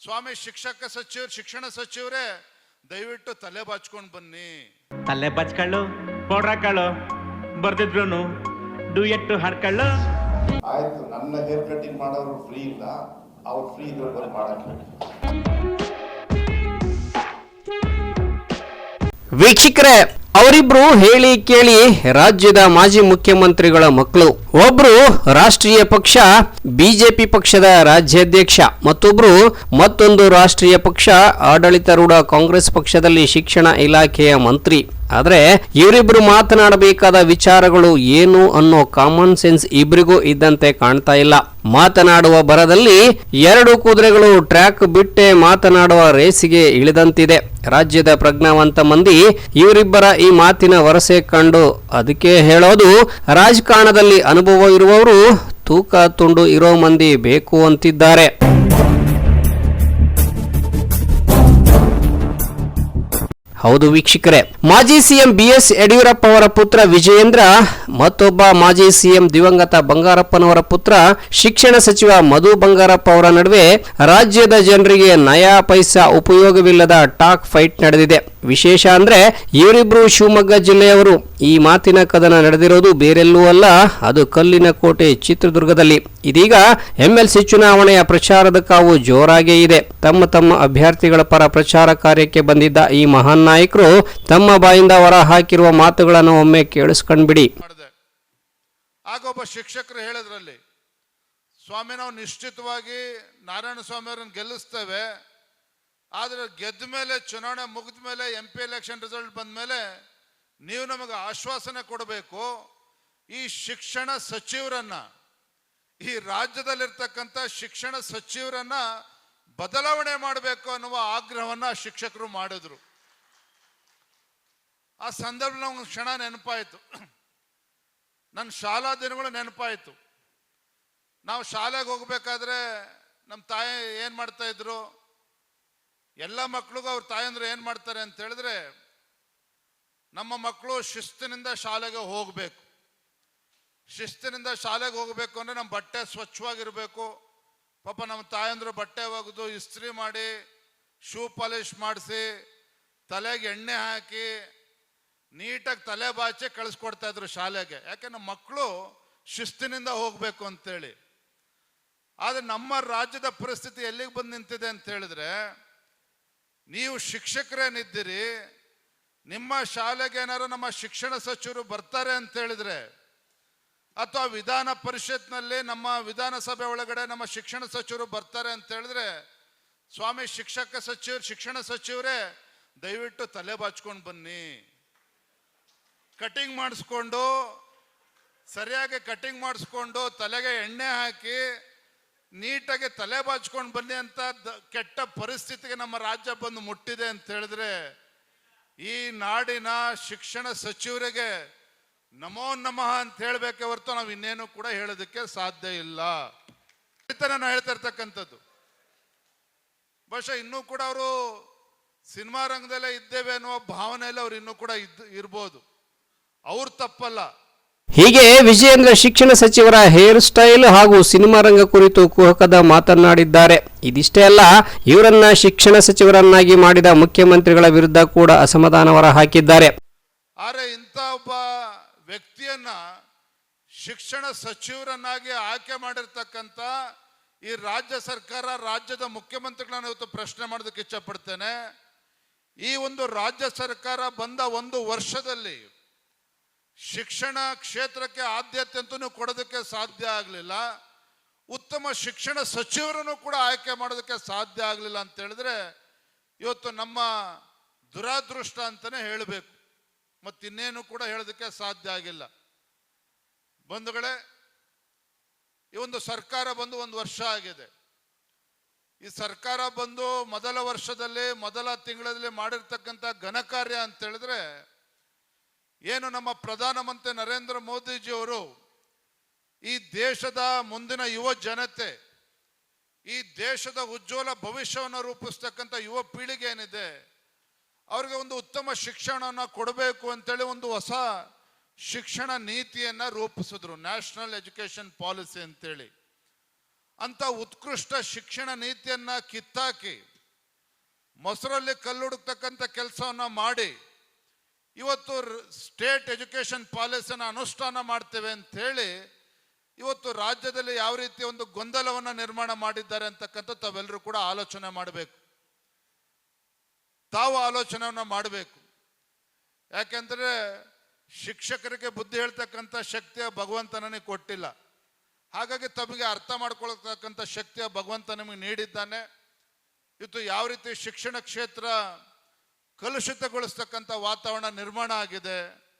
ಸ್ವಾಮಿ ಶಿಕ್ಷಕ ಸಚಿವರು ಶಿಕ್ಷಣ ಸಚಿವರೇ ದಯವಿಟ್ಟು ತಲೆ ಬಾಚ್ಕೊಂಡು ಬನ್ನಿ. ತಲೆ ಬಚ್ಕಳ್ಳು ಪೌಡ್ರ್ ಬರ್ದಿದ್ರು ಡೂ ಡು ಹಾಡ್ಕಳ್ಳು. ಆಯ್ತು ನನ್ನ ಹೇರ್ ಕಟಿಂಗ್ ಮಾಡೋರು ಫ್ರೀ ಇಲ್ಲ ಅವ್ರು ಫ್ರೀ ಇದ್ರೆ ಬಂದು ಮಾಡಕ್ಕೆ ವೀಕ್ಷಕರೇ ಅವರಿಬ್ರು ಹೇಳಿ ಕೇಳಿ ರಾಜ್ಯದ ಮಾಜಿ ಮುಖ್ಯಮಂತ್ರಿಗಳ ಮಕ್ಕಳು. ಒಬ್ರು ರಾಷ್ಟ್ರೀಯ ಪಕ್ಷ, ಬಿಜೆಪಿ ಪಕ್ಷದ ರಾಜ್ಯಾಧ್ಯಕ್ಷ, ಮತ್ತೊಬ್ರು ಮತ್ತೊಂದು ರಾಷ್ಟ್ರೀಯ ಪಕ್ಷ, ಆಡಳಿತಾರೂಢ ಕಾಂಗ್ರೆಸ್ ಪಕ್ಷದಲ್ಲಿ ಶಿಕ್ಷಣ ಇಲಾಖೆಯ ಮಂತ್ರಿ. ಆದ್ರೆ ಇವರಿಬ್ರು ಮಾತನಾಡಬೇಕಾದ ವಿಚಾರಗಳು ಏನು ಅನ್ನೋ ಕಾಮನ್ ಸೆನ್ಸ್ ಇಬ್ಬರಿಗೂ ಇದ್ದಂತೆ ಕಾಣ್ತಾ ಇಲ್ಲ. ಮಾತನಾಡುವ ಬರದಲ್ಲಿ ಎರಡು ಕುದುರೆಗಳು ಟ್ರ್ಯಾಕ್ ಬಿಟ್ಟೆ ಮಾತನಾಡುವ ರೇಸಿಗೆ ಇಳಿದಂತಿದೆ. ರಾಜ್ಯದ ಪ್ರಜ್ಞಾವಂತ ಮಂದಿ ಇವರಿಬ್ಬರ ಈ ಮಾತಿನ ವರಸೆ ಕಂಡು ಅದಕ್ಕೆ ಹೇಳೋದು, ರಾಜಕಾರಣದಲ್ಲಿ ಅನುಭವ ಇರುವವರು ತೂಕ ತುಂಡು ಇರೋ ಮಂದಿ ಬೇಕು ಅಂತಿದ್ದಾರೆ. ಹೌದು ವೀಕ್ಷಕರೇ. ಮಾಜಿ ಸಿಎಂ ಬಿಎಸ್ ಯಡಿಯೂರಪ್ಪ ಅವರ ಪುತ್ರ ವಿಜಯೇಂದ್ರ, ಮತ್ತೊಬ್ಬ ಮಾಜಿ ಸಿಎಂ ದಿವಂಗತ ಬಂಗಾರಪ್ಪನವರ ಪುತ್ರ ಶಿಕ್ಷಣ ಸಚಿವ ಮಧು ಬಂಗಾರಪ್ಪ ಅವರ ನಡುವೆ ರಾಜ್ಯದ ಜನರಿಗೆ ನಯಾ ಪೈಸಾ ಉಪಯೋಗವಿಲ್ಲದ ಟಾಕ್ ಫೈಟ್ ನಡೆದಿದೆ. ವಿಶೇಷ ಅಂದ್ರೆ ಇವರಿಬ್ರು ಶಿವಮೊಗ್ಗ ಜಿಲ್ಲೆಯವರು. ಈ ಮಾತಿನ ಕದನ ನಡೆದಿರೋದು ಬೇರೆಲ್ಲೂ ಅಲ್ಲ, ಅದು ಕಲ್ಲಿನ ಕೋಟೆ ಚಿತ್ರದುರ್ಗದಲ್ಲಿ. ಇದೀಗ ಎಂಎಲ್ಸಿ ಚುನಾವಣೆಯ ಪ್ರಚಾರದ ಕಾವು ಜೋರಾಗೇ ಇದೆ. ತಮ್ಮ ತಮ್ಮ ಅಭ್ಯರ್ಥಿಗಳ ಪರ ಪ್ರಚಾರ ಕಾರ್ಯಕ್ಕೆ ಬಂದಿದ್ದ ಈ ಮಹಾನ್ ನಾಯಕರು ತಮ್ಮ ಬಾಯಿಂದ ಹೊರ ಹಾಕಿರುವ ಮಾತುಗಳನ್ನು ಒಮ್ಮೆ ಕೇಳಿಸ್ಕೊಂಡ್ಬಿಡಿ. ಮಾಡಿದೆ ಆಗ ಒಬ್ಬ ಶಿಕ್ಷಕರು ಹೇಳಿದ್ರಲ್ಲಿ, ಸ್ವಾಮಿ ನಾವು ನಿಶ್ಚಿತವಾಗಿ ನಾರಾಯಣ ಸ್ವಾಮಿ ಅವರನ್ನು ಗೆಲ್ಲಿಸ್ತೇವೆ. ಆದರೆ ಗೆದ್ದ ಮೇಲೆ, ಚುನಾವಣೆ ಮುಗಿದ ಮೇಲೆ ಎಂ ಪಿ ಎಲೆಕ್ಷನ್ ರಿಸಲ್ಟ್ ಬಂದ ಮೇಲೆ ನೀವು ನಮಗೆ ಆಶ್ವಾಸನೆ ಕೊಡಬೇಕು. ಈ ಶಿಕ್ಷಣ ಸಚಿವರನ್ನ ಈ ರಾಜ್ಯದಲ್ಲಿರ್ತಕ್ಕಂಥ ಶಿಕ್ಷಣ ಸಚಿವರನ್ನ ಬದಲಾವಣೆ ಮಾಡಬೇಕು ಅನ್ನುವ ಆಗ್ರಹವನ್ನ ಶಿಕ್ಷಕರು ಮಾಡಿದ್ರು. ಆ ಸಂದರ್ಭ ನಮ್ಗೆ ಕ್ಷಣ ನೆನಪಾಯಿತು. ನನ್ನ ಶಾಲಾ ದಿನಗಳು ನೆನಪಾಯಿತು. ನಾವು ಶಾಲೆಗೆ ಹೋಗ್ಬೇಕಾದ್ರೆ ನಮ್ಮ ತಾಯಿ ಏನು ಮಾಡ್ತಾ ಇದ್ರು? ಎಲ್ಲ ಮಕ್ಳಿಗೂ ಅವ್ರ ತಾಯಂದ್ರು ಏನು ಮಾಡ್ತಾರೆ ಅಂತ ಹೇಳಿದ್ರೆ, ನಮ್ಮ ಮಕ್ಕಳು ಶಿಸ್ತಿನಿಂದ ಶಾಲೆಗೆ ಹೋಗಬೇಕು. ಶಿಸ್ತಿನಿಂದ ಶಾಲೆಗೆ ಹೋಗಬೇಕು ಅಂದರೆ ನಮ್ಮ ಬಟ್ಟೆ ಸ್ವಚ್ಛವಾಗಿರಬೇಕು. ಪಾಪ ನಮ್ಮ ತಾಯಂದ್ರು ಬಟ್ಟೆ ಒಗೆದು ಇಸ್ತ್ರಿ ಮಾಡಿ, ಶೂ ಪಾಲಿಶ್ ಮಾಡಿಸಿ, ತಲೆಗೆ ಎಣ್ಣೆ ಹಾಕಿ, ನೀಟಾಗಿ ತಲೆ ಬಾಚಿ ಕಳಿಸ್ಕೊಡ್ತಾ ಇದ್ರು ಶಾಲೆಗೆ. ಯಾಕೆ ನಮ್ಮ ಮಕ್ಕಳು ಶಿಸ್ತಿನಿಂದ ಹೋಗಬೇಕು ಅಂತೇಳಿ. ಆದರೆ ನಮ್ಮ ರಾಜ್ಯದ ಪರಿಸ್ಥಿತಿ ಎಲ್ಲಿಗೆ ಬಂದು ನಿಂತಿದೆ ಅಂತ ಹೇಳಿದ್ರೆ, ನೀವು ಶಿಕ್ಷಕರೇನಿದ್ದೀರಿ, ನಿಮ್ಮ ಶಾಲೆಗೆ ಏನಾರು ನಮ್ಮ ಶಿಕ್ಷಣ ಸಚಿವರು ಬರ್ತಾರೆ ಅಂತ ಹೇಳಿದ್ರೆ ಅಥವಾ ವಿಧಾನ ಪರಿಷತ್ನಲ್ಲಿ ನಮ್ಮ ವಿಧಾನಸಭೆ ಒಳಗಡೆ ನಮ್ಮ ಶಿಕ್ಷಣ ಸಚಿವರು ಬರ್ತಾರೆ ಅಂತ ಹೇಳಿದ್ರೆ, ಸ್ವಾಮಿ ಶಿಕ್ಷಕ ಸಚಿವರು ಶಿಕ್ಷಣ ಸಚಿವರೇ, ದಯವಿಟ್ಟು ತಲೆ ಬಾಚ್ಕೊಂಡು ಬನ್ನಿ. ಕಟಿಂಗ್ ಮಾಡಿಸ್ಕೊಂಡು, ಸರಿಯಾಗಿ ಕಟಿಂಗ್ ಮಾಡಿಸ್ಕೊಂಡು ತಲೆಗೆ ಎಣ್ಣೆ ಹಾಕಿ ನೀಟಾಗಿ ತಲೆ ಬಾಚ್ಕೊಂಡು ಬನ್ನಿ ಅಂತ ಕೆಟ್ಟ ಪರಿಸ್ಥಿತಿಗೆ ನಮ್ಮ ರಾಜ್ಯ ಬಂದು ಮುಟ್ಟಿದೆ ಅಂತ ಹೇಳಿದ್ರೆ, ಈ ನಾಡಿನ ಶಿಕ್ಷಣ ಸಚಿವರಿಗೆ ನಮೋ ನಮಃ ಅಂತ ಹೇಳಬೇಕೆ ಹೊರತು ನಾವು ಇನ್ನೇನು ಕೂಡ ಹೇಳೋದಕ್ಕೆ ಸಾಧ್ಯ ಇಲ್ಲ. ನಾನು ಹೇಳ್ತಾ ಇರ್ತಕ್ಕಂಥದ್ದು. ಬಹುಶಃ ಇನ್ನೂ ಕೂಡ ಅವರು ಸಿನಿಮಾ ರಂಗದಲ್ಲೇ ಇದ್ದೇವೆ ಅನ್ನುವ ಭಾವನೆಯಲ್ಲಿ ಅವ್ರು ಇನ್ನೂ ಕೂಡ ಇದ್ದು ಇರ್ಬೋದು. ಅವ್ರು ತಪ್ಪಲ್ಲ. ಹೀಗೆ ವಿಜಯೇಂದ್ರ ಶಿಕ್ಷಣ ಸಚಿವರ ಹೇರ್ ಸ್ಟೈಲ್ ಹಾಗೂ ಸಿನಿಮಾ ರಂಗ ಕುರಿತು ಕುಹಕದ ಮಾತನಾಡಿದ್ದಾರೆ ಇದಿಷ್ಟೇ ಅಲ್ಲ ಇವರನ್ನ ಶಿಕ್ಷಣ ಸಚಿವರನ್ನಾಗಿ ಮಾಡಿದ ಮುಖ್ಯಮಂತ್ರಿಗಳ ವಿರುದ್ಧ ಕೂಡ ಅಸಮಾಧಾನ ಹೊರ ಹಾಕಿದ್ದಾರೆ. ಆದರೆ ಇಂಥ ಒಬ್ಬ ವ್ಯಕ್ತಿಯನ್ನ ಶಿಕ್ಷಣ ಸಚಿವರನ್ನಾಗಿ ಆಯ್ಕೆ ಮಾಡಿರ್ತಕ್ಕಂಥ ಈ ರಾಜ್ಯ ಸರ್ಕಾರ, ರಾಜ್ಯದ ಮುಖ್ಯಮಂತ್ರಿಗಳನ್ನ ಇವತ್ತು ಪ್ರಶ್ನೆ ಮಾಡೋದಕ್ಕೆ ಇಚ್ಛಪಡ್ತೇನೆ. ಈ ಒಂದು ರಾಜ್ಯ ಸರ್ಕಾರ ಬಂದ ಒಂದು ವರ್ಷದಲ್ಲಿ ಶಿಕ್ಷಣ ಕ್ಷೇತ್ರಕ್ಕೆ ಆದ್ಯತೆ ಅಂತೂ ಕೊಡೋದಕ್ಕೆ ಸಾಧ್ಯ ಆಗಲಿಲ್ಲ. ಉತ್ತಮ ಶಿಕ್ಷಣ ಸಚಿವರನ್ನು ಕೂಡ ಆಯ್ಕೆ ಮಾಡೋದಕ್ಕೆ ಸಾಧ್ಯ ಆಗಲಿಲ್ಲ ಅಂತ ಹೇಳಿದ್ರೆ ಇವತ್ತು ನಮ್ಮ ದುರಾದೃಷ್ಟ ಅಂತಾನೆ ಹೇಳಬೇಕು. ಮತ್ತಿನ್ನೇನು ಕೂಡ ಹೇಳೋದಕ್ಕೆ ಸಾಧ್ಯ ಆಗಿಲ್ಲ. ಬಂಧುಗಳೇ, ಈ ಒಂದು ಸರ್ಕಾರ ಬಂದು ಒಂದು ವರ್ಷ ಆಗಿದೆ. ಈ ಸರ್ಕಾರ ಬಂದು ಮೊದಲ ವರ್ಷದಲ್ಲಿ, ಮೊದಲ ತಿಂಗಳಲ್ಲಿ ಮಾಡಿರ್ತಕ್ಕಂಥ ಘನಕಾರ್ಯ ಅಂತ ಹೇಳಿದ್ರೆ, ಏನು ನಮ್ಮ ಪ್ರಧಾನಮಂತ್ರಿ ನರೇಂದ್ರ ಮೋದಿಜಿಯವರು ಈ ದೇಶದ ಮುಂದಿನ ಯುವ ಜನತೆ, ಈ ದೇಶದ ಉಜ್ವಲ ಭವಿಷ್ಯವನ್ನು ರೂಪಿಸ್ತಕ್ಕಂಥ ಯುವ ಪೀಳಿಗೆ ಏನಿದೆ, ಅವ್ರಿಗೆ ಒಂದು ಉತ್ತಮ ಶಿಕ್ಷಣವನ್ನು ಕೊಡಬೇಕು ಅಂತೇಳಿ ಒಂದು ಹೊಸ ಶಿಕ್ಷಣ ನೀತಿಯನ್ನ ರೂಪಿಸಿದ್ರು. ನ್ಯಾಷನಲ್ ಎಜುಕೇಶನ್ ಪಾಲಿಸಿ ಅಂತೇಳಿ. ಅಂತ ಉತ್ಕೃಷ್ಟ ಶಿಕ್ಷಣ ನೀತಿಯನ್ನ ಕಿತ್ತಾಕಿ, ಮೊಸರಲ್ಲಿ ಕಲ್ಲುಡುಕ್ತಕ್ಕಂಥ ಕೆಲಸವನ್ನ ಮಾಡಿ, ಇವತ್ತು ಸ್ಟೇಟ್ ಎಜುಕೇಶನ್ ಪಾಲಿಸಿನ ಅನುಷ್ಠಾನ ಮಾಡ್ತೇವೆ ಅಂತ ಹೇಳಿ ಇವತ್ತು ರಾಜ್ಯದಲ್ಲಿ ಯಾವ ರೀತಿ ಒಂದು ಗೊಂದಲವನ್ನ ನಿರ್ಮಾಣ ಮಾಡಿದ್ದಾರೆ ಅಂತಕ್ಕಂಥ ತಾವೆಲ್ಲರೂ ಕೂಡ ಆಲೋಚನೆ ಮಾಡಬೇಕು. ತಾವು ಆಲೋಚನೆಯನ್ನ ಮಾಡಬೇಕು. ಯಾಕೆಂದ್ರೆ ಶಿಕ್ಷಕರಿಗೆ ಬುದ್ಧಿ ಹೇಳ್ತಕ್ಕಂಥ ಶಕ್ತಿಯ ಭಗವಂತ ನನಗೆ ಕೊಟ್ಟಿಲ್ಲ. ಹಾಗಾಗಿ ತಮಗೆ ಅರ್ಥ ಮಾಡ್ಕೊಳ್ತಕ್ಕಂಥ ಶಕ್ತಿಯ ಭಗವಂತ ನಿಮಗೆ ನೀಡಿದ್ದಾನೆ. ಇವತ್ತು ಯಾವ ರೀತಿ ಶಿಕ್ಷಣ ಕ್ಷೇತ್ರ ಕಲುಷಿತಗೊಳಿಸ್ತಕ್ಕಂಥ ವಾತಾವರಣ ನಿರ್ಮಾಣ ಆಗಿದೆ.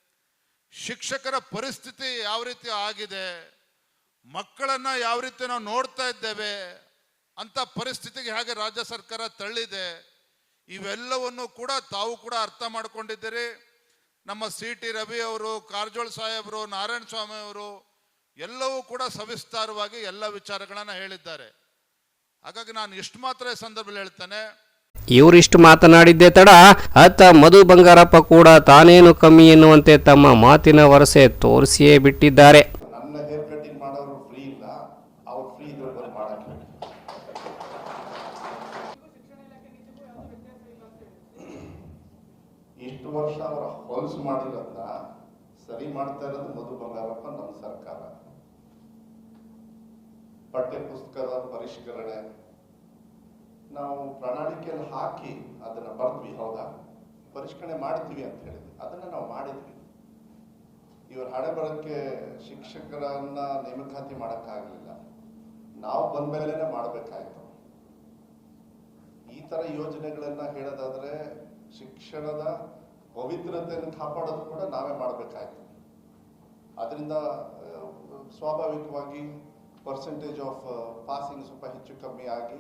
ಶಿಕ್ಷಕರ ಪರಿಸ್ಥಿತಿ ಯಾವ ರೀತಿ ಆಗಿದೆ. ಮಕ್ಕಳನ್ನ ಯಾವ ರೀತಿ ನಾವು ನೋಡ್ತಾ ಇದ್ದೇವೆ. ಅಂತ ಪರಿಸ್ಥಿತಿಗೆ ಹೇಗೆ ರಾಜ್ಯ ಸರ್ಕಾರ ತಳ್ಳಿದೆ. ಇವೆಲ್ಲವನ್ನು ಕೂಡ ತಾವು ಕೂಡ ಅರ್ಥ ಮಾಡ್ಕೊಂಡಿದ್ದೀರಿ. ನಮ್ಮ ಸಿ ಟಿ ರವಿ ಅವರು ಕಾರಜೋಳ ಸಾಹೇಬರು ನಾರಾಯಣ ಸ್ವಾಮಿ ಅವರು ಎಲ್ಲವೂ ಕೂಡ ಸವಿಸ್ತಾರವಾಗಿ ಎಲ್ಲ ವಿಚಾರಗಳನ್ನು ಹೇಳಿದ್ದಾರೆ. ಹಾಗಾಗಿ ನಾನು ಇಷ್ಟು ಮಾತ್ರ ಈ ಸಂದರ್ಭದಲ್ಲಿ ಹೇಳ್ತೇನೆ. ಇವರಿಷ್ಟು ಮಾತನಾಡಿದ್ದೆ ತಡ ಅತ್ತ ಮಧು ಬಂಗಾರಪ್ಪ ಕೂಡ ತಾನೇನು ಕಮ್ಮಿ ಎನ್ನುವಂತೆ ತಮ್ಮ ಮಾತಿನ ವರಸೆ ತೋರಿಸಿಯೇ ಬಿಟ್ಟಿದ್ದಾರೆ. ಇಷ್ಟು ವರ್ಷ ಹೊಲಸು ಮಾಡಿರೋದನ್ನ ಸರಿ ಮಾಡ್ತಾ ಇರೋದು ಮಧು ಬಂಗಾರಪ್ಪ, ನಮ್ಮ ಸರ್ಕಾರ. ಪಠ್ಯ ಪುಸ್ತಕದ ಪರಿಷ್ಕರಣೆ. ನಾವು ಪ್ರಣಾಳಿಕೆಯಲ್ಲಿ ಹಾಕಿ ಅದನ್ನ ಬರ್ದ್ವಿ, ಹೌದಾ? ಪರಿಷ್ಕರಣೆ ಮಾಡ್ತೀವಿ ಅಂತ ಹೇಳಿದ್ವಿ. ಅದನ್ನ ನಾವು ಮಾಡಿದ್ವಿ. ಇವ್ರ ಹಣೆ ಬರಕ್ಕೆ ಶಿಕ್ಷಕರನ್ನ ನೇಮಕಾತಿ ಮಾಡಕ್ಕಾಗಲಿಲ್ಲ. ನಾವು ಬಂದ ಬಂದ್ಮೇಲೆನೆ ಮಾಡಬೇಕಾಯ್ತು. ಈ ತರ ಯೋಜನೆಗಳನ್ನ ಹೇಳೋದಾದ್ರೆ ಶಿಕ್ಷಣದ ಪವಿತ್ರತೆಯನ್ನು ಕಾಪಾಡೋದು ಕೂಡ ನಾವೇ ಮಾಡಬೇಕಾಯ್ತು. ಅದರಿಂದ ಸ್ವಾಭಾವಿಕವಾಗಿ ಪರ್ಸೆಂಟೇಜ್ ಆಫ್ ಪಾಸಿಂಗ್ ಸ್ವಲ್ಪ ಹೆಚ್ಚು ಕಮ್ಮಿ ಆಗಿ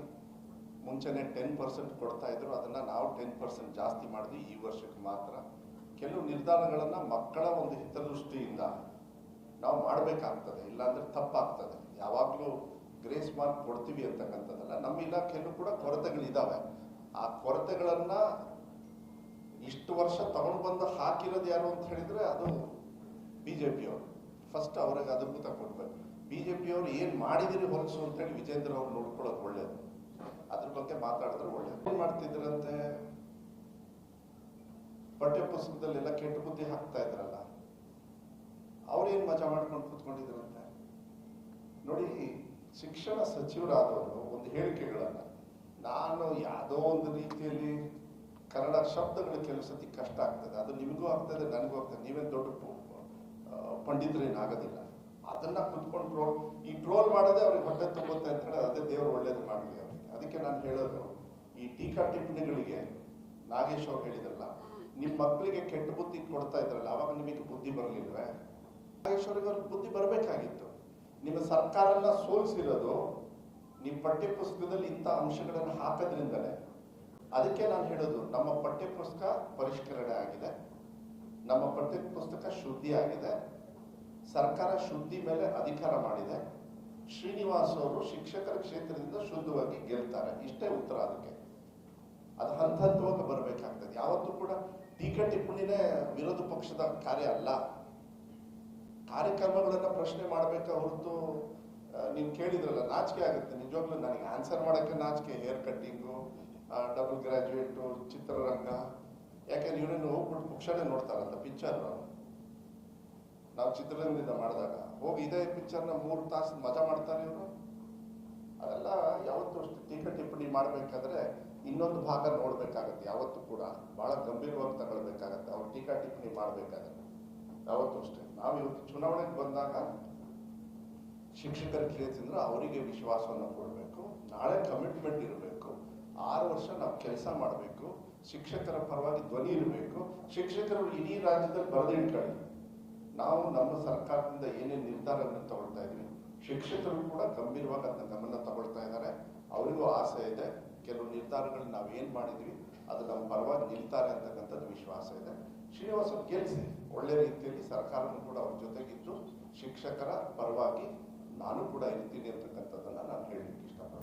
ಮುಂಚೆನೆ ಟೆನ್ ಪರ್ಸೆಂಟ್ ಕೊಡ್ತಾ ಇದ್ರು, ಅದನ್ನ ನಾವು ಟೆನ್ ಪರ್ಸೆಂಟ್ ಜಾಸ್ತಿ ಮಾಡಿದ್ವಿ, ಈ ವರ್ಷಕ್ಕೆ ಮಾತ್ರ. ಕೆಲವು ನಿರ್ಧಾರಗಳನ್ನು ಮಕ್ಕಳ ಒಂದು ಹಿತದೃಷ್ಟಿಯಿಂದ ನಾವು ಮಾಡಬೇಕಾಗ್ತದೆ, ಇಲ್ಲಾಂದ್ರೆ ತಪ್ಪಾಗ್ತದೆ. ಯಾವಾಗಲೂ ಗ್ರೇಸ್ ಮಾರ್ಕ್ ಕೊಡ್ತೀವಿ ಅಂತಕ್ಕಂಥದ್ದಲ್ಲ. ನಮ್ಮ ಇಲಾಖೆಯಲ್ಲೂ ಕೂಡ ಕೊರತೆಗಳಿದ್ದಾವೆ ಆ ಕೊರತೆಗಳನ್ನ ಇಷ್ಟು ವರ್ಷ ತಗೊಂಡು ಬಂದು ಹಾಕಿರೋದು ಯಾರು ಅಂತ ಹೇಳಿದ್ರೆ ಅದು ಬಿ ಜೆ ಅವರು ಫಸ್ಟ್ ಅವ್ರಿಗೆ ಅದಕ್ಕೂ ತಗೊಳ್ಬೇಕು ಬಿಜೆಪಿ ಅವರು ಏನು ಮಾಡಿದಿರಿ ಹೊಲಸು ಅಂತ ಹೇಳಿ ವಿಜೇಂದ್ರ ಅವ್ರು ನೋಡ್ಕೊಳ್ಳೋದು ಒಳ್ಳೇದು. ಅದ್ರ ಬಗ್ಗೆ ಮಾತಾಡಿದ್ರೆ ಒಳ್ಳೇದು. ಏನ್ ಮಾಡ್ತಿದ್ರಂತೆ? ಪಠ್ಯ ಪುಸ್ತಕದಲ್ಲೆಲ್ಲ ಕೆಟ್ಟ ಬುದ್ಧಿ ಹಾಕ್ತಾ ಇದ್ರಲ್ಲ. ಏನು ಮಜಾ ಮಾಡ್ಕೊಂಡು ಕೂತ್ಕೊಂಡಿದ್ರಂತೆ? ನೋಡಿ, ಶಿಕ್ಷಣ ಸಚಿವರಾದವರು ಒಂದು ಹೇಳಿಕೆಗಳನ್ನ, ನಾನು ಯಾವುದೋ ಒಂದು ರೀತಿಯಲ್ಲಿ ಕನ್ನಡ ಶಬ್ದಗಳು ಕೆಲವು ಸತಿ ಕಷ್ಟ ಆಗ್ತದೆ. ಅದು ನಿಮಗೂ ಆಗ್ತದೆ, ನನಗೂ ಆಗ್ತದೆ. ನೀವೇನು ದೊಡ್ಡ ಪಂಡಿತರೇನಾಗೋದಿಲ್ಲ. ಅದನ್ನ ಕುತ್ಕೊಂಡು ಟ್ರೋಲ್ ಈ ಟ್ರೋಲ್ ಮಾಡೋದೇ ಅವ್ರಿಗೆ ಹೊಟ್ಟೆ ತುಂಬುತ್ತೆ ಅಂತ ಹೇಳಿ ಅದೇ ದೇವರು ಒಳ್ಳೇದು ಮಾಡಲಿ ಅವರಿಗೆ. ಅದಕ್ಕೆ ನಾನು ಹೇಳೋದು, ಈ ಟೀಕಾ ಟಿಪ್ಪಣಿಗಳಿಗೆ ನಾಗೇಶ್ ಅವ್ರು ಹೇಳಿದ್ರಲ್ಲ ನಿಮ್ಮ ಮಕ್ಕಳಿಗೆ ಕೆಟ್ಟ ಬುದ್ಧಿ ಕೊಡ್ತಾ ಇದ್ರಲ್ಲ, ಅವಾಗ ನಿಮಗೆ ಬುದ್ಧಿ ಬರಲಿಲ್ವೇ? ನಾಗೇಶ್ ಅವ್ರಿಗೆ ಅವ್ರಿಗೆ ಬುದ್ಧಿ ಬರಬೇಕಾಗಿತ್ತು. ನಿಮ್ಮ ಸರ್ಕಾರನ ಸೋಲಿಸಿರೋದು, ನಿಮ್ಮ ಪಠ್ಯ ಪುಸ್ತಕದಲ್ಲಿ ಇಂಥ ಅಂಶಗಳನ್ನು ಹಾಕೋದ್ರಿಂದಲೇ. ಅದಕ್ಕೆ ನಾನು ಹೇಳೋದು, ನಮ್ಮ ಪಠ್ಯಪುಸ್ತಕ ಪರಿಷ್ಕರಣೆ ಆಗಿದೆ. ನಮ್ಮ ಪಠ್ಯಪುಸ್ತಕ ಶುದ್ಧಿ ಆಗಿದೆ. ಸರ್ಕಾರ ಶುದ್ಧಿ ಮೇಲೆ ಅಧಿಕಾರ ಮಾಡಿದೆ. ಶ್ರೀನಿವಾಸ್ ಅವರು ಶಿಕ್ಷಕರ ಕ್ಷೇತ್ರದಿಂದ ಶುದ್ಧವಾಗಿ ಗೆಲ್ತಾರೆ. ಇಷ್ಟೇ ಉತ್ತರ ಅದಕ್ಕೆ. ಅದು ಹಂತ ಹಂತವಾಗಿ ಬರಬೇಕಾಗ್ತದೆ. ಯಾವತ್ತೂ ಕೂಡ ಟೀಕೆ ಟಿಪ್ಪಣಿನೇ ವಿರೋಧ ಪಕ್ಷದ ಕಾರ್ಯ ಅಲ್ಲ. ಕಾರ್ಯಕ್ರಮಗಳನ್ನ ಪ್ರಶ್ನೆ ಮಾಡಬೇಕ ಹೊರತು ನೀನು ಕೇಳಿದ್ರಲ್ಲ, ನಾಚಿಕೆ ಆಗುತ್ತೆ. ನಿಜವಾಗ್ಲೂ ನನಗೆ ಆನ್ಸರ್ ಮಾಡೋಕ್ಕೆ ನಾಚಿಕೆ ಹೇರ್ ಕಟ್ಟಿಂಗು ಡಬಲ್ ಗ್ರಾಜುಯೇಟು ಚಿತ್ರರಂಗ. ಯಾಕೆಂದ್ರೆ ಇವರನ್ನು ಹೋಗ್ಬಿಟ್ಟು ಮುಕ್ಷಣೆ ನೋಡ್ತಾರಂತ ಪಿಕ್ಚರ್ ನಾವು ಚಿತ್ರರಂಗದಿಂದ ಮಾಡಿದಾಗ ಹೋಗಿ ಇದೇ ಪಿಕ್ಚರ್ನ ಮೂರು ತಾಸು ಮಜಾ ಮಾಡ್ತಾರೆ ಇವರು. ಅದೆಲ್ಲ ಯಾವತ್ತೂ ಅಷ್ಟು ಟೀಕೆ ಟಿಪ್ಪಣಿ ಮಾಡಬೇಕಾದ್ರೆ ಇನ್ನೊಂದು ಭಾಗ ನೋಡಬೇಕಾಗತ್ತೆ, ಯಾವತ್ತೂ ಕೂಡ. ಬಹಳ ಗಂಭೀರವಾಗಿ ತಗೊಳ್ಬೇಕಾಗತ್ತೆ, ಅವ್ರು ಟೀಕಾ ಟಿಪ್ಪಣಿ ಮಾಡಬೇಕಾದ್ರೆ ಯಾವತ್ತೂ ಅಷ್ಟೇ. ನಾವು ಇವತ್ತು ಚುನಾವಣೆಗೆ ಬಂದಾಗ ಶಿಕ್ಷಕರ ಕೇಳ್ತಿದ್ರು ಅವರಿಗೆ ವಿಶ್ವಾಸವನ್ನು ಕೊಡಬೇಕು, ನಾಳೆ ಕಮಿಟ್ಮೆಂಟ್ ಇರಬೇಕು ಆರು ವರ್ಷ ನಾವು ಕೆಲಸ ಮಾಡಬೇಕು. ಶಿಕ್ಷಕರ ಪರವಾಗಿ ಧ್ವನಿ ಇರಬೇಕು. ಶಿಕ್ಷಕರು ಇಡೀ ರಾಜ್ಯದಲ್ಲಿ ಬರೆದಿಟ್ಕೊಳ್ಳಿ ನಾವು ನಮ್ಮ ಸರ್ಕಾರದಿಂದ ಏನೇನು ನಿರ್ಧಾರವನ್ನು ತಗೊಳ್ತಾ ಇದ್ದೀವಿ ಶಿಕ್ಷಕರು ಕೂಡ ಗಂಭೀರವಾಗಿ ಅದನ್ನ ಗಮನ ತಗೊಳ್ತಾ ಇದ್ದಾರೆ ಅವರಿಗೂ ಆಸೆ ಇದೆ. ಕೆಲವು ನಿರ್ಧಾರಗಳನ್ನ ನಾವು ಏನು ಮಾಡಿದ್ವಿ, ಅದು ನಮ್ಮ ಪರವಾಗಿ ನಿಲ್ತಾರೆ ಅಂತಕ್ಕಂಥದ್ದು ವಿಶ್ವಾಸ ಇದೆ. ಶ್ರೀನಿವಾಸ ಗೆಲ್ಸಿ. ಒಳ್ಳೆ ರೀತಿಯಲ್ಲಿ ಸರ್ಕಾರನು ಕೂಡ ಅವ್ರ ಜೊತೆಗಿದ್ದು ಶಿಕ್ಷಕರ ಪರವಾಗಿ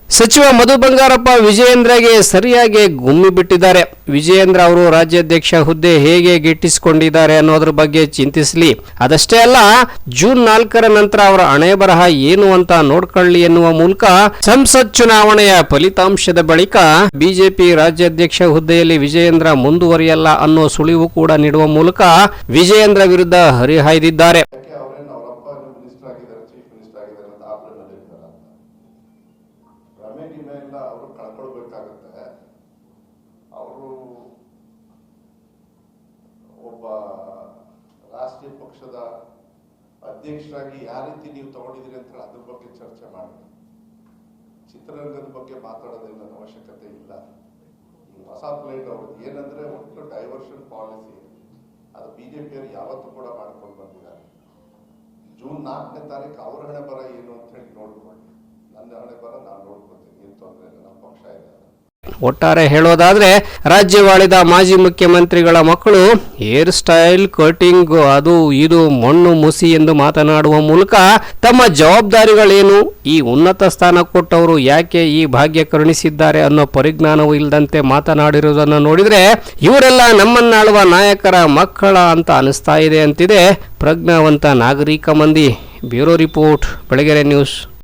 ಸಚಿವ ಮಧು ಬಂಗಾರಪ್ಪ ವಿಜಯೇಂದ್ರಗೆ ಸರಿಯಾಗಿ ಗುಮ್ಮಿ ಬಿಟ್ಟಿದ್ದಾರೆ. ವಿಜಯೇಂದ್ರ ಅವರು ರಾಜ್ಯಾಧ್ಯಕ್ಷ ಹುದ್ದೆ ಹೇಗೆ ಗಿಟ್ಟಿಸಿಕೊಂಡಿದ್ದಾರೆ ಅನ್ನೋದ್ರ ಬಗ್ಗೆ ಚಿಂತಿಸಲಿ. ಅದಷ್ಟೇ ಅಲ್ಲ, ಜೂನ್ ನಾಲ್ಕರ ನಂತರ ಅವರ ಹಣೆ ಬರಹ ಏನು ಅಂತ ನೋಡ್ಕೊಳ್ಳಿ ಎನ್ನುವ ಮೂಲಕ ಸಂಸತ್ ಚುನಾವಣೆಯ ಫಲಿತಾಂಶದ ಬಳಿಕ ಬಿಜೆಪಿ ರಾಜ್ಯಾಧ್ಯಕ್ಷ ಹುದ್ದೆಯಲ್ಲಿ ವಿಜಯೇಂದ್ರ ಮುಂದುವರಿಯಲ್ಲ ಅನ್ನೋ ಸುಳಿವು ಕೂಡ ನೀಡುವ ಮೂಲಕ ವಿಜಯೇಂದ್ರ ವಿರುದ್ಧ ಹರಿಹಾಯ್ದಿದ್ದಾರೆ ಯಾಕೆ ಅವರೇನು ಅವರಪ್ಪ ಮಿನಿಸ್ಟರ್ ಆಗಿದ್ದಾರೆ ಚೀಫ್ ಮಿನಿಸ್ಟರ್ ಆಗಿದ್ದಾರೆ ಅಂತ ಆಪ್ರೇನಲ್ಲಿ ಇರ್ತಾರ ಅಂತ ರಮೆ ಗಿಮೆ ಎಲ್ಲ ಅವರು ಕಳ್ಕೊಳ್ಬೇಕಾಗತ್ತೆ ಅವರು ಒಬ್ಬ ರಾಷ್ಟ್ರೀಯ ಪಕ್ಷದ ಅಧ್ಯಕ್ಷರಾಗಿ ಯಾವ ರೀತಿ ನೀವು ತಗೊಂಡಿದ್ದೀರಿ ಅಂತ ಹೇಳಿ ಅದ್ರ ಬಗ್ಗೆ ಚರ್ಚೆ ಮಾಡಿ. ಚಿತ್ರರಂಗದ ಬಗ್ಗೆ ಮಾತಾಡೋದೇನು ಅವಶ್ಯಕತೆ ಇಲ್ಲ. ಹೊಸ ಪ್ಲೇಟ್ ಅವ್ರದ್ದು ಏನಂದ್ರೆ ಒಟ್ಟು ಡೈವರ್ಷನ್ ಪಾಲಿಸಿ ಅದು ಬಿಜೆಪಿಯವರು ಯಾವತ್ತೂ ಕೂಡ ಮಾಡ್ಕೊಂಡು ಬಂದಿದ್ದಾರೆ. ಜೂನ್ ನಾಲ್ಕನೇ ತಾರೀಕು ಅವ್ರ ಹಣೆ ಬರ ಏನು ಅಂತ ಹೇಳಿ ನೋಡ್ಕೊಳ್ಳಿ. ನನ್ನ ಹಣೆ ಬರ ನಾನು ನೋಡ್ಕೊತೀನಿ ಏನು ತೊಂದರೆ ಇಲ್ಲ, ನಮ್ಮ ಪಕ್ಷ ಇದೆ. ಒಟ್ಟಾರೆ ಹೇಳೋದಾದ್ರೆ, ರಾಜ್ಯವಾಳಿದ ಮಾಜಿ ಮುಖ್ಯಮಂತ್ರಿಗಳ ಮಕ್ಕಳು ಹೇರ್ ಸ್ಟೈಲ್, ಕಟಿಂಗ್, ಅದು ಇದು, ಮಣ್ಣು ಮುಸಿ ಎಂದು ಮಾತನಾಡುವ ಮೂಲಕ ತಮ್ಮ ಜವಾಬ್ದಾರಿಗಳೇನು, ಈ ಉನ್ನತ ಸ್ಥಾನ ಕೊಟ್ಟವರು ಯಾಕೆ ಈ ಭಾಗ್ಯ ಕರುಣಿಸಿದ್ದಾರೆ ಅನ್ನೋ ಪರಿಜ್ಞಾನವೂ ಇಲ್ಲದಂತೆ ಮಾತನಾಡಿರುವುದನ್ನು ನೋಡಿದ್ರೆ, ಇವರೆಲ್ಲ ನಮ್ಮನ್ನಾಳುವ ನಾಯಕರ ಮಕ್ಕಳ ಅಂತ ಅನಿಸ್ತಾ ಇದೆ ಅಂತಿದೆ ಪ್ರಜ್ಞಾವಂತ ನಾಗರಿಕ ಮಂದಿ. Bureau report, Belagere news.